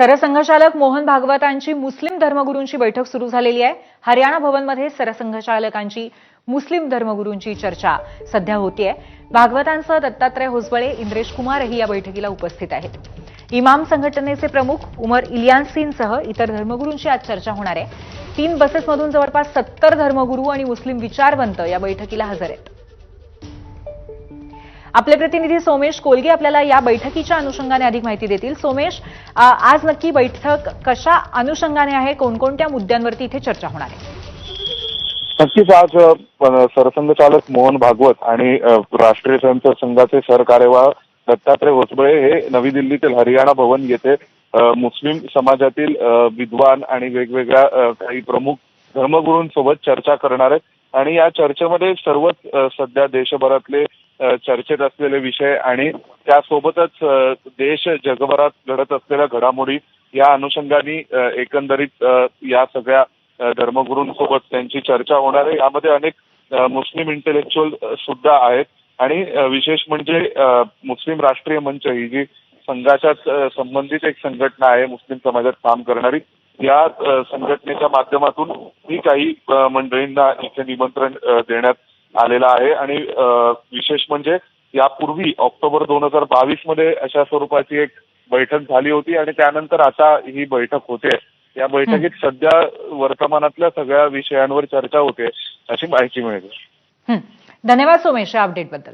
सरसंघचालक मोहन भागवतांची मुस्लिम धर्मगुरूंची बैठक सुरू झालेली आहे. हरियाणा भवनमध्ये सरसंघचालकांची मुस्लिम धर्मगुरूंची चर्चा सध्या होतीये. भागवतांसह दत्तात्रय होसबळे इंद्रेश कुमारही या बैठकीला उपस्थित आहेत. इमाम संघटनेचे प्रमुख उमर इलियानसिनसह इतर धर्मगुरूंची आज चर्चा होणार आहे. तीन बसेसमधून जवळपास सत्तर धर्मगुरू आणि मुस्लिम विचारवंत या बैठकीला हजर आहेत. आपले प्रतिनिधी सोमेश कोलगे आपल्याला या बैठकीच्या अनुषंगाने अधिक माहिती देतील. सोमेश आज नक्की बैठक कशा अनुषंगाने आहे? कोणकोणत्या मुद्द्यांवरती इथे चर्चा होणार आहे? नक्कीच आज सरसंघचालक मोहन भागवत आणि राष्ट्रीय स्वयंसेवक संघाचे सरकार्यवाह दत्तात्रय होसबळे हे नवी दिल्लीतील हरियाणा भवन येथे मुस्लिम समाजातील विद्वान आणि वेगवेगळ्या काही प्रमुख धर्मगुरूंसोबत चर्चा करणार आहेत. आणि या चर्चेमध्ये सर्वच सध्या देशभरातले चर्चेत असलेले विषय आणि त्यासोबतच देश जगभरात घडत असलेल्या घडामोडी या अनुषंगाने एकंदरीत या सगळ्या धर्मगुरूंसोबत त्यांची चर्चा होणार आहे. यामध्ये अनेक मुस्लिम इंटेलेक्च्युअल सुद्धा आहेत. आणि विशेष म्हणजे मुस्लिम राष्ट्रीय मंच ही जी संघाच्याच संबंधित एक संघटना आहे मुस्लिम समाजात काम करणारी या संघटनेच्या माध्यमातून ही काही मंडळींना इथे निमंत्रण देण्यात आलेलं आहे. आणि विशेष म्हणजे यापूर्वी ऑक्टोबर दोन हजार बावीसमध्ये अशा स्वरूपाची एक बैठक झाली होती आणि त्यानंतर आता ही बैठक होते. या बैठकीत सध्या वर्तमानातल्या सगळ्या विषयांवर चर्चा होते अशी माहिती मिळते. धन्यवाद सोमेश या अपडेटबद्दल